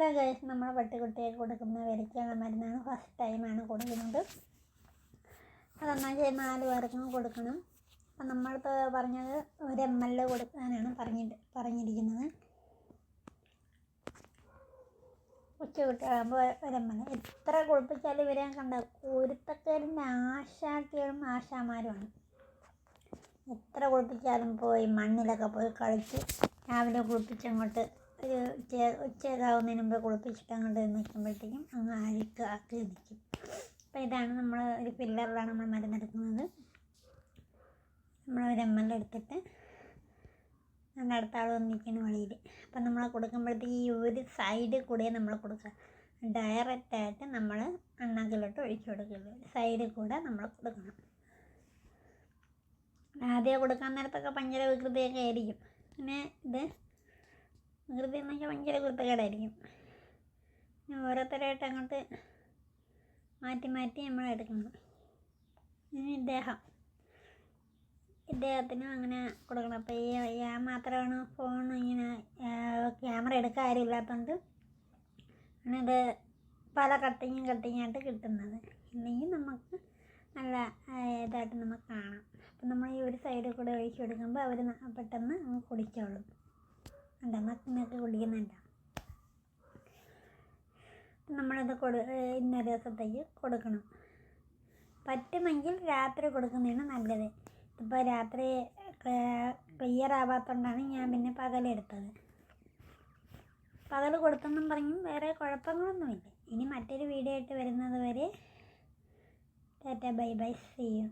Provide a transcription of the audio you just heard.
Hello guys നമ്മൾ പട്ടിക്കുട്ടിയെ കൊടുക്കുന്ന വിരയ്ക്കാനുള്ള മരുന്നാണ് ഫസ്റ്റ് ടൈമാണ് കൊടുക്കുന്നത്. അത് അതൊന്നാ നാല് പേർക്കും കൊടുക്കണം. അപ്പം നമ്മളിപ്പോൾ പറഞ്ഞത് ഒരു എം എൽ കൊടുക്കാനാണ് പറഞ്ഞിട്ട് പറഞ്ഞിരിക്കുന്നത്. ഉച്ചകുട്ടിയാകുമ്പോൾ ഒരു എം എൽ എത്ര കുളിപ്പിച്ചാലും ഇവരെ കണ്ട ഒരുത്തക്കാരന്റെ ആശാട്ടികളും ആശാമാരുമാണ് എത്ര കുളിപ്പിച്ചാലും പോയി മണ്ണിലൊക്കെ പോയി കളിച്ച് രാവിലെ കുളിപ്പിച്ചങ്ങോട്ട് ഒരു ഉച്ച ഉച്ചയാകുന്നതിന് മുമ്പ് കുളിപ്പിച്ചിട്ട് അങ്ങോട്ട് നിൽക്കുമ്പോഴത്തേക്കും അങ്ങ് അഴുക്ക് ആക്കി നിൽക്കും അപ്പോൾ ഇതാണ് നമ്മൾ ഒരു പില്ലറിലാണ് നമ്മൾ മരുന്നെടുക്കുന്നത്. നമ്മൾ ഒരു എം എൽ എടുത്തിട്ട് നമ്മുടെ അടുത്ത ആൾ വന്നിരിക്കുന്ന വഴിയിൽ അപ്പം നമ്മൾ കൊടുക്കുമ്പോഴത്തേക്ക് ഈ ഒരു സൈഡ് കൂടെ നമ്മൾ കൊടുക്കുക. ഡയറക്റ്റായിട്ട് നമ്മൾ അണ്ണാക്കിലോട്ട് ഒഴിച്ചു കൊടുക്കില്ല സൈഡിൽ കൂടെ നമ്മൾ കൊടുക്കണം. ആദ്യം കൊടുക്കാൻ നേരത്തൊക്കെ ഭയങ്കര വികൃതിയൊക്കെ ആയിരിക്കും. പിന്നെ ഇത് വികൃതി എന്ന് വെച്ചാൽ ഭയങ്കര വൃത്തികേടായിരിക്കും പിന്നെ ഓരോരുത്തരായിട്ട് അങ്ങോട്ട് മാറ്റി മാറ്റി നമ്മൾ എടുക്കണം ഇനി ഇദ്ദേഹം. ഇദ്ദേഹത്തിനും അങ്ങനെ കൊടുക്കണം. അപ്പോൾ ഈ ഞാൻ മാത്രമാണ് ഫോൺ ഇങ്ങനെ ക്യാമറ എടുക്കാൻ ആരും ഇല്ലാത്തതുകൊണ്ട് ഇത് പല കട്ടിങ്ങും കട്ടിങ്ങായിട്ട് കിട്ടുന്നത്. ഇല്ലെങ്കിൽ നമുക്ക് നല്ല ഇതായിട്ട് നമുക്ക് കാണാം. അപ്പം നമ്മൾ ഈ ഒരു സൈഡിൽ കൂടെ ഒഴിച്ചു കൊടുക്കുമ്പോൾ അവർ പെട്ടെന്ന് കുടിച്ചോളും. ഉണ്ട് നക്കി നക്കി കുടിക്കുന്നുണ്ട് നമ്മളിത് കൊടു ഇന്ന ദിവസത്തേക്ക് കൊടുക്കണം. പറ്റുമെങ്കിൽ രാത്രി കൊടുക്കുന്നതാണ് നല്ലത്. ഇപ്പോൾ രാത്രി ക്ലിയർ ആവാത്തതുകൊണ്ടാണ് ഞാൻ പിന്നെ പകലെടുത്തത് പകൽ കൊടുത്തെന്നും പറഞ്ഞും വേറെ കുഴപ്പങ്ങളൊന്നുമില്ല. ഇനി മറ്റൊരു വീഡിയോ ആയിട്ട് വരുന്നത് വരെ tata bye bye see you.